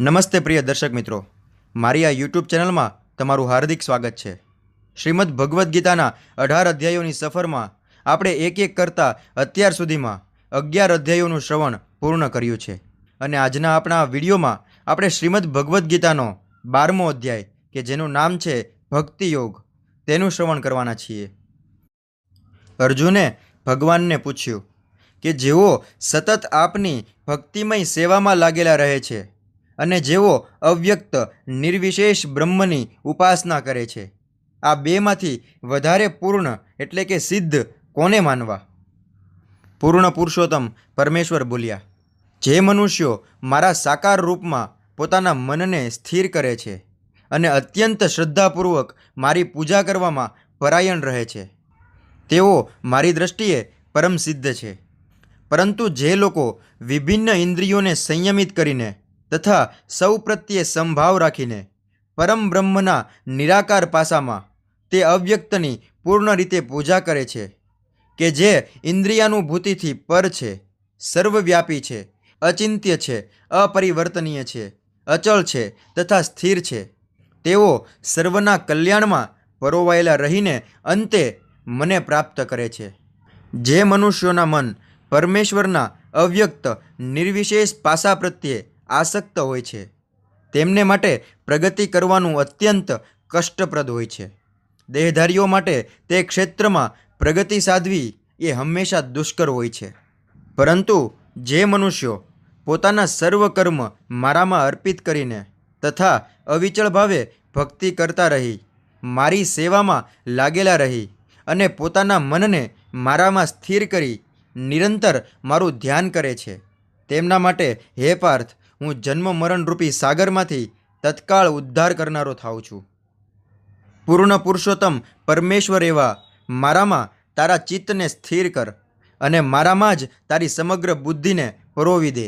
નમસ્તે પ્રિય દર્શક મિત્રો. મારી આ યુટ્યુબ ચેનલમાં તમારું હાર્દિક સ્વાગત છે. શ્રીમદ ભગવદ્ ગીતાના અઢાર અધ્યાયોની સફરમાં આપણે એક એક કરતાં અત્યાર સુધીમાં અગિયાર અધ્યાયોનું શ્રવણ પૂર્ણ કર્યું છે. અને આજના આપણા વિડીયોમાં આપણે શ્રીમદ ભગવદ્ ગીતાનો બારમો અધ્યાય, કે જેનું નામ છે ભક્તિ યોગ, તેનું શ્રવણ કરવાના છીએ. અર્જુને ભગવાનને પૂછ્યું કે જેઓ સતત આપની ભક્તિમય સેવામાં લાગેલા રહે છે અને જેઓ અવ્યક્ત, નિર્વિશેષ બ્રહ્મની ઉપાસના કરે છે. આ બેમાંથી વધારે પૂર્ણ એટલે કે સિદ્ધ કોને માનવા? પૂર્ણ પુરુષોત્તમ પરમેશ્વર બોલ્યા, જે મનુષ્યો મારા સાકાર રૂપમાં પોતાના મનને સ્થિર કરે છે અને અત્યંત શ્રદ્ધાપૂર્વક મારી પૂજા કરવામાં પરાયણ રહે છે, તેઓ મારી દૃષ્ટિએ પરમ સિદ્ધ છે. પરંતુ જે લોકો વિભિન્ન ઇન્દ્રિયોને સંયમિત કરીને તથા સૌ પ્રત્યે સંભાવ રાખીને પરમ બ્રહ્મના નિરાકાર પાસામાં તે અવ્યક્તની પૂર્ણ રીતે પૂજા કરે છે, કે જે ઇન્દ્રિયાનુભૂતિથી પર છે, સર્વવ્યાપી છે, અચિંત્ય છે, અપરિવર્તનીય છે, અચળ છે તથા સ્થિર છે. તેઓ સર્વના કલ્યાણમાં પરોવાયેલા રહીને અંતે મને પ્રાપ્ત કરે છે. જે મનુષ્યોના મન પરમેશ્વરના અવ્યક્ત નિર્વિશેષ પાસા પ્રત્યે આસક્ત હોય છે. તેમને માટે પ્રગતિ કરવાનું અત્યંત કષ્ટપ્રદ હોય છે. દેહધારીઓ માટે તે ક્ષેત્રમાં પ્રગતિ સાધવી એ હંમેશા દુષ્કર હોય છે. પરંતુ જે મનુષ્યો પોતાના સર્વ કર્મ મારામાં અર્પિત કરીને તથા અવિચળ ભાવે ભક્તિ કરતા રહી, મારી સેવામાં લાગેલા રહી અને પોતાના મનને મારામાં સ્થિર કરી, નિરંતર મારું ધ્યાન કરે છે. તેમના માટે, હે પાર્થ હું જન્મ મરણરૂપી સાગરમાંથી તત્કાળ ઉદ્ધાર કરનારો થાઉં છું. પૂર્ણ પુરુષોત્તમ પરમેશ્વર એવા મારામાં તારા ચિત્તને સ્થિર કર અને મારામાં જ તારી સમગ્ર બુદ્ધિને પરોવી દે.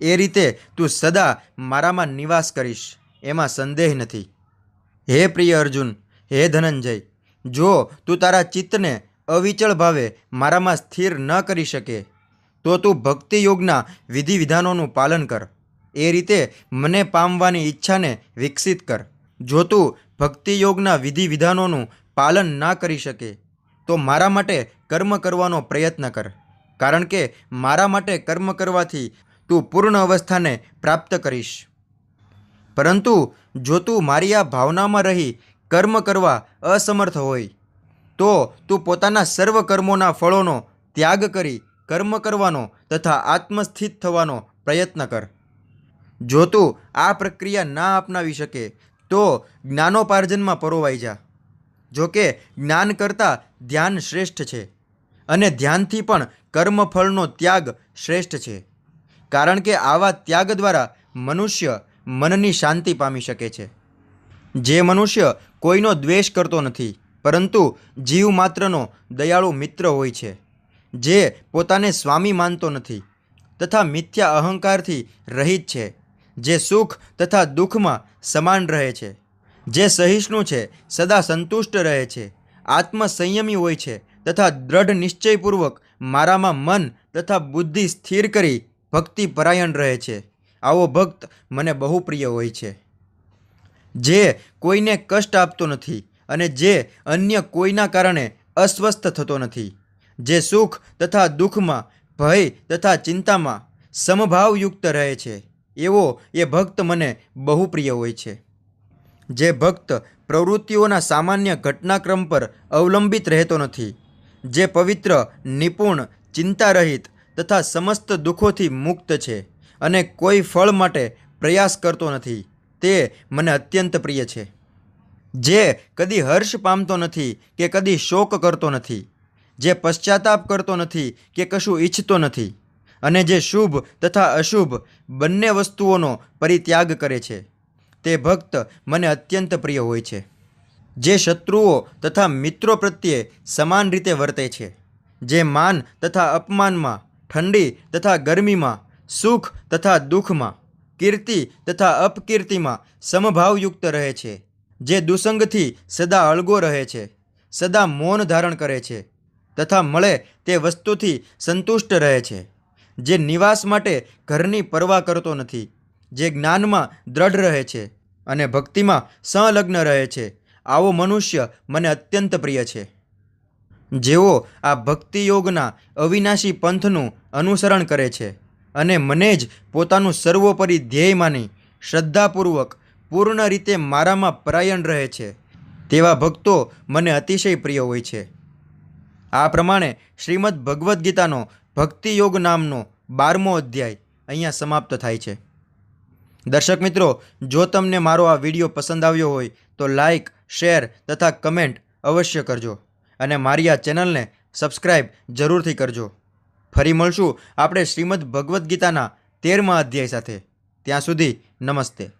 એ રીતે તું સદા મારામાં નિવાસ કરીશ, એમાં સંદેહ નથી. હે પ્રિય અર્જુન, હે ધનંજય, જો તું તારા ચિત્તને અવિચળ ભાવે મારામાં સ્થિર ન કરી શકે, તો તું ભક્તિયોગના વિધિ વિધાનોનું પાલન કર. એ રીતે મને પામવાની ઈચ્છાને વિકસિત કર. જો તું ભક્તિયોગના વિધિ વિધાનોનું પાલન ના કરી શકે, તો મારા માટે કર્મ કરવાનો પ્રયત્ન કર. કારણ કે મારા માટે કર્મ કરવાથી તું પૂર્ણ અવસ્થાને પ્રાપ્ત કરીશ. પરંતુ જો તું મારી આ ભાવનામાં રહી કર્મ કરવા અસમર્થ હોય, તો તું પોતાના સર્વ કર્મોના ફળોનો ત્યાગ કરી કર્મ કરવાનો તથા આત્મસ્થિત થવાનો પ્રયત્ન કર. જો તું આ પ્રક્રિયા ના અપનાવી શકે, તો જ્ઞાનોપાર્જનમાં પરોવાઈ જા. જો કે જ્ઞાન કરતાં ધ્યાન શ્રેષ્ઠ છે અને ધ્યાનથી પણ કર્મફળનો ત્યાગ શ્રેષ્ઠ છે. કારણ કે આવા ત્યાગ દ્વારા મનુષ્ય મનની શાંતિ પામી શકે છે. જે મનુષ્ય કોઈનો દ્વેષ કરતો નથી, પરંતુ જીવ માત્રનો દયાળુ મિત્ર હોય છે, જે પોતાને સ્વામી માનતો નથી તથા મિથ્યા અહંકારથી રહિત છે. જે સુખ તથા દુઃખમાં સમાન રહે છે. જે સહિષ્ણુ છે, સદા સંતુષ્ટ રહે છે. આત્મસંયમી હોય છે તથા દ્રઢ નિશ્ચયપૂર્વક મારામાં મન તથા બુદ્ધિ સ્થિર કરી ભક્તિ પરાયણ રહે છે. આવો ભક્ત મને બહુ પ્રિય હોય છે. જે કોઈને કષ્ટ આપતો નથી અને જે અન્ય કોઈના કારણે અસ્વસ્થ થતો નથી. જે સુખ તથા દુઃખમાં ભય તથા ચિંતામાં સમભાવયુક્ત રહે છે. એવો એ ભક્ત મને બહુ પ્રિય હોય છે. જે ભક્ત પ્રવૃત્તિઓના સામાન્ય ઘટનાક્રમ પર અવલંબિત રહેતો નથી, જે પવિત્ર, નિપુણ, ચિંતારહિત તથા સમસ્ત દુઃખોથી મુક્ત છે અને કોઈ ફળ માટે પ્રયાસ કરતો નથી, તે મને અત્યંત પ્રિય છે. જે કદી હર્ષ પામતો નથી કે કદી શોક કરતો નથી, જે પશ્ચાતાપ કરતો નથી કે કશું ઈચ્છતો નથી. અને જે શુભ તથા અશુભ બંને વસ્તુઓનો પરિત્યાગ કરે છે. તે ભક્ત મને અત્યંત પ્રિય હોય છે. જે શત્રુઓ તથા મિત્રો પ્રત્યે સમાન રીતે વર્તે છે. જે માન તથા અપમાનમાં, ઠંડી તથા ગરમીમાં, સુખ તથા દુઃખમાં, કીર્તિ તથા અપકીર્તિમાં સમભાવયુક્ત રહે છે. જે દુસંગથી સદા અળગો રહે છે, સદા મૌન ધારણ કરે છે તથા મળે તે વસ્તુથી સંતુષ્ટ રહે છે. જે નિવાસ માટે ઘરની પરવા કરતો નથી, જે જ્ઞાનમાં દ્રઢ રહે છે અને ભક્તિમાં સંલગ્ન રહે છે. આવો મનુષ્ય મને અત્યંત પ્રિય છે. જેઓ આ ભક્તિ યોગના અવિનાશી પંથનું અનુસરણ કરે છે અને મને જ પોતાનું સર્વોપરી ધ્યેય માની શ્રદ્ધાપૂર્વક પૂર્ણ રીતે મારામાં પરાયણ રહે છે, તેવા ભક્તો મને અતિશય પ્રિય હોય છે. આ પ્રમાણે શ્રીમદ ભગવદ્ ગીતાનો ભક્તિ યોગ નામનો બારમો અધ્યાય અહીંયા સમાપ્ત થાય છે. દર્શક મિત્રો, જો તમને મારો આ વીડિયો પસંદ આવ્યો હોય, તો લાઇક શેર તથા કમેન્ટ અવશ્ય કરજો અને મારી આ ચેનલને સબસ્ક્રાઈબ જરૂરથી કરજો. ફરી મળશું આપણે શ્રીમદ ભગવદ્ ગીતાના તેરમા અધ્યાય સાથે. ત્યાં સુધી નમસ્તે.